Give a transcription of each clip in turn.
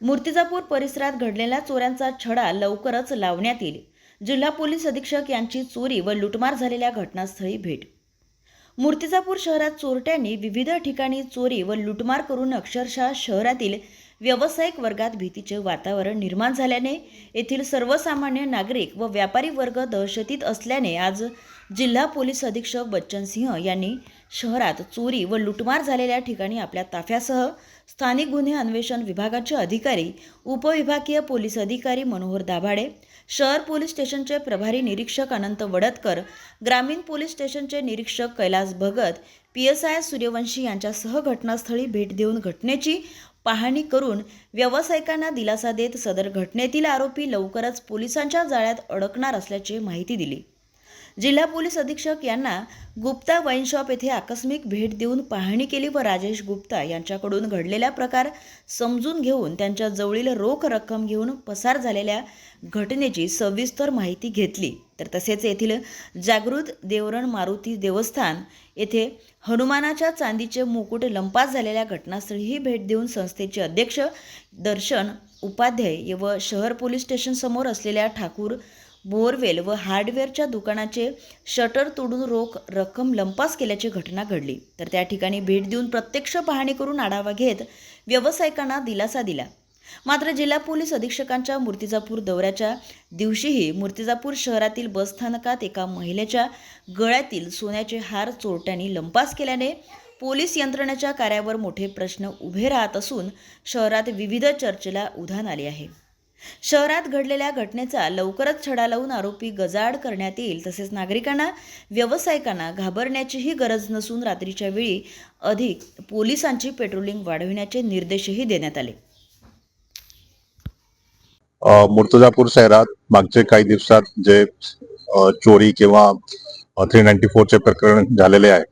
मूर्तिजापूर परिसरात घडलेल्या चोऱ्यांचा छडा लवकरच लावण्यात येईल. जिल्हा पोलीस अधीक्षक यांची चोरी व लुटमार झालेल्या घटनास्थळी भेट. मूर्तिजापूर शहरात चोरट्यांनी विविध ठिकाणी चोरी व लुटमार करून अक्षरशः शहरातील व्यावसायिक वर्गात भीतीचे वातावरण निर्माण झाल्याने येथील सर्वसामान्य नागरिक व व्यापारी वर्ग दहशतीत असल्याने आज जिल्हा पोलीस अधीक्षक बच्चन सिंह यांनी शहरात चोरी व लुटमार झालेल्या ठिकाणी आपल्या ताफ्यासह स्थानिक गुन्हे अन्वेषण विभागाचे अधिकारी उपविभागीय पोलीस अधिकारी मनोहर दाभाडे शहर पोलीस स्टेशनचे प्रभारी निरीक्षक अनंत वडतकर ग्रामीण पोलीस स्टेशनचे निरीक्षक Kailas Bhagat P S I Suryavanshi यांच्यासह घटनास्थळी भेट देऊन घटनेची पाहणी करून व्यावसायिकांना दिलासा देत सदर घटनेतील आरोपी लवकरच पोलिसांच्या जाळ्यात अडकणार असल्याची माहिती दिली. जिल्हा पोलीस अधीक्षक यांना गुप्ता वाईन शॉप येथे आकस्मिक भेट देऊन पाहणी केली व राजेश गुप्ता यांच्याकडून घडलेला प्रकार समजून घेऊन त्यांच्या जवळील रोख रक्कम घेऊन पसार झालेल्या घटनेची सविस्तर माहिती घेतली. तर तसेच येथील जागृत देवरण मारुती देवस्थान येथे हनुमानाच्या चांदीचे मुकुट लंपास झालेल्या घटनास्थळीही भेट देऊन संस्थेचे अध्यक्ष दर्शन उपाध्याय व शहर पोलीस स्टेशनसमोर असलेल्या ठाकूर बोरवेल व हार्डवेअरच्या दुकानाचे शटर तोडून रोख रक्कम लंपास केल्याची घटना घडली. तर त्या ठिकाणी भेट देऊन प्रत्यक्ष पाहणी करून आढावा घेत व्यावसायिकांना दिलासा दिला. मात्र जिल्हा पोलीस अधीक्षकांच्या मूर्तिजापूर दौऱ्याच्या दिवशीही मूर्तिजापूर शहरातील बसस्थानकात एका महिलेच्या गळ्यातील सोन्याचे हार चोरट्यांनी लंपास केल्याने पोलीस यंत्रणेच्या कार्यावर मोठे प्रश्न उभे राहत असून शहरात विविध चर्चेला उधाण आले आहे. शहरात घडलेल्या घटनेचा लवकरच छडा लावून आरोपी गजाआड करण्यात येईल तसेच नागरिकांना व्यावसायिकांना घाबरण्याचीही गरज नसून रात्रीच्या वेळी अधिक पोलिसांची पेट्रोलिंग वाढविण्याचे निर्देशही देण्यात आले. मुर्तजापूर शहरात मागचे काही दिवसात जे चोरी किंवा थ्री नाईन्टी फोरचे प्रकरण झालेले आहे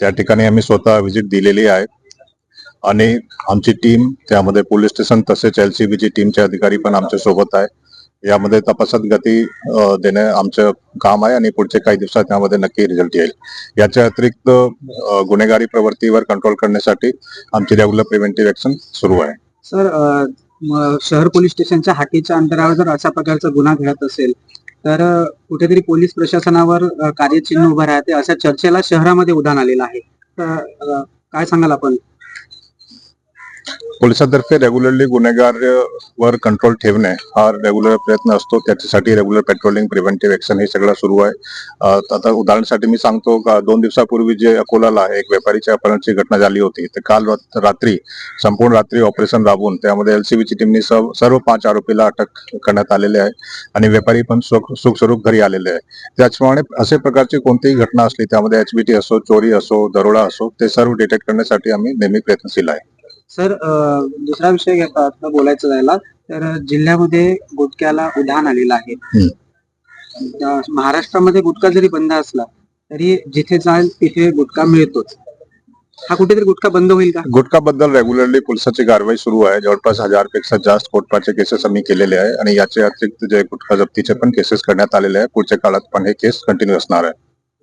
त्या ठिकाणी आम्ही स्वतः व्हिजिट दिलेली आहे. आणि आमची टीम त्यामध्ये पोलीस स्टेशन तसेच एलसीबीची टीमचे अधिकारी पण आमच्यासोबत आहे. यामध्ये तपासात गती देणे आमचं काम आहे आणि पुढचे काही दिवसात त्यामध्ये नक्की रिझल्ट येईल. याच्या अतिरिक्त गुन्हेगारी प्रवृत्तीवर कंट्रोल करण्यासाठी आमची रेग्युलर प्रिव्हेंटिव्ह ऍक्शन सुरू आहे. सर शहर पोलीस स्टेशनच्या हाकेच्या अंतरावर जर अशा प्रकारचा गुन्हा घडत असेल तर कुठेतरी पोलीस प्रशासनावर कार्यचिन्ह उभं राहते अशा चर्चेला शहरामध्ये उधाण आलेलं आहे. तर काय सांगाल आपण? पोलिसांतर्फे रेग्युलरली गुन्हेगार वर कंट्रोल ठेवणे हा रेग्युलर प्रयत्न असतो. त्याच्यासाठी रेग्युलर पेट्रोलिंग प्रिव्हेंटिव्ह ऍक्शन हे सगळं सुरू आहे. आता उदाहरणासाठी मी सांगतो का दोन दिवसापूर्वी जे अकोलाला एक व्यापारीच्या अपहरणाची घटना झाली होती. तर काल रात्री संपूर्ण रात्री ऑपरेशन राबवून त्यामध्ये एलसीबीची टीमने सर्व सर्व पाच आरोपीला अटक करण्यात आलेले आहे आणि व्यापारी पण सुख सुखस्वरूप घरी आलेले आहे. त्याचप्रमाणे असे प्रकारची कोणतीही घटना असली त्यामध्ये एचबीटी असो चोरी असो दरोडा असो ते सर्व डिटेक्ट करण्यासाठी आम्ही नेहमी प्रयत्नशील आहे. सर दुसरा विषय घेता बोलायचं झाला तर जिल्ह्यामध्ये गुटख्याला उधाण आलेलं आहे. महाराष्ट्रामध्ये गुटखा जरी बंद असला तरी जिथे जाल तिथे गुटखा मिळतोच. हा कुठेतरी गुटखा बंद होईल का? गुटखा बद्दल रेग्युलरली पोलिसाची कारवाई सुरू आहे. जवळपास हजारपेक्षा जास्त कोटपाचे केसेस आम्ही केलेले आहे. आणि याचे अतिरिक्त जे गुटखा जप्तीचे पण केसेस करण्यात आलेले आहे. पुढच्या काळात पण हे केस कंटिन्यू असणार आहे.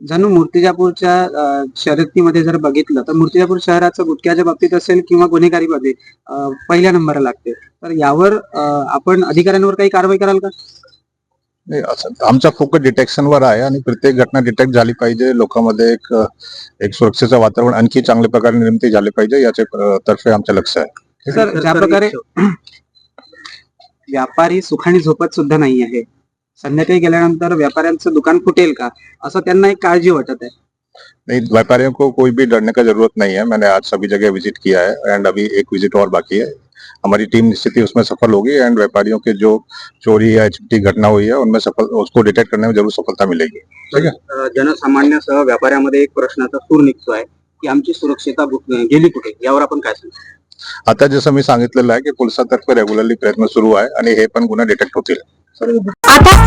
जणू मूर्तिजापूरच्या शर्यतीमध्ये जर बघितलं तर मूर्तिजापूर शहराचं गुटख्याच्या बाबतीत असेल किंवा गुन्हेगारीमध्ये अ, पहिल्या नंबरला लागते. तर यावर आपण अधिकाऱ्यांवर काही कारवाई कराल का? नाही, असं आमचा फोकस डिटेक्शनवर आहे आणि प्रत्येक घटना डिटेक्ट झाली पाहिजे. लोकांमध्ये एक एक सुरक्षेचं वातावरण आणखी चांगल्या प्रकारे निर्मिती झाली पाहिजे याचे तर्फे आमचे लक्ष आहे. सर ज्या प्रकारे व्यापारी सुखाने झोपत सुद्धा नाही आहे संध्याकाळी गेल्यानंतर व्यापाऱ्यांचं दुकान फुटेल का? असं त्यांना एक काळजी वाटत आहे. नहीं व्यापारियों को कोई भी डरने का ज़रूरत नहीं है। मैंने आज सभी जगह विज़िट किया है एंड अभी एक विज़िट और बाकी है। हमारी टीम निश्चित ही उसमें सफल होगी एंड व्यापारियों के जो चोरी या एचपी घटना हुई है उनमें सफल उसको डिटेक्ट करने में ज़रूर सफलता मिलेगी। ठीक है? जनसामान्यासह व्यापाऱ्यामध्ये एक प्रश्नाचा सूर निघतोय की आमची सुरक्षिता गेली कुठे? यावर आपण काय सांगतो आता जसं मी सांगितलेलं आहे की पोलिसांतर्फे रेग्युलरली प्रयत्न सुरू आहे आणि हे पण गुन्हे डिटेक्ट होतील. आता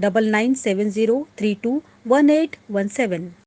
9970321817.